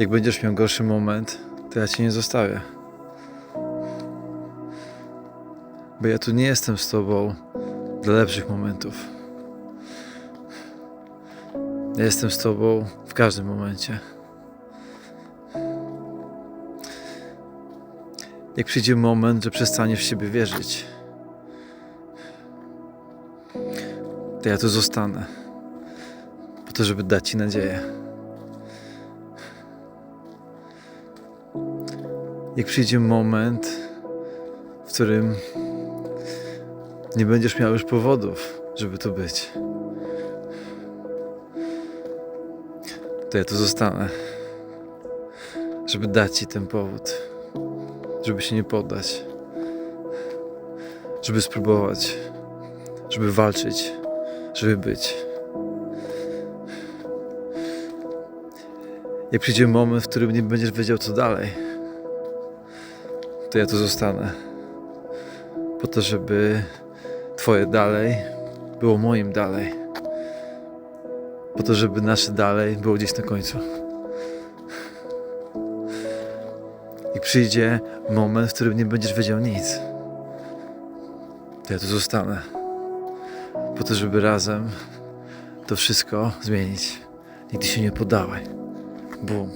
Jak będziesz miał gorszy moment, to ja cię nie zostawię. Bo ja tu nie jestem z tobą dla lepszych momentów. Ja jestem z tobą w każdym momencie. Jak przyjdzie moment, że przestaniesz w siebie wierzyć, to ja tu zostanę. Po to, żeby dać ci nadzieję. Jak przyjdzie moment, w którym nie będziesz miał już powodów, żeby tu być, to ja tu zostanę. Żeby dać ci ten powód, żeby się nie poddać, żeby spróbować, żeby walczyć, żeby być. Jak przyjdzie moment, w którym nie będziesz wiedział, co dalej, to ja tu zostanę. Po to, żeby Twoje dalej było moim dalej. Po to, żeby nasze dalej było gdzieś na końcu. I przyjdzie moment, w którym nie będziesz wiedział nic, to ja tu zostanę. Po to, żeby razem to wszystko zmienić. Nigdy się nie poddawaj. Bum.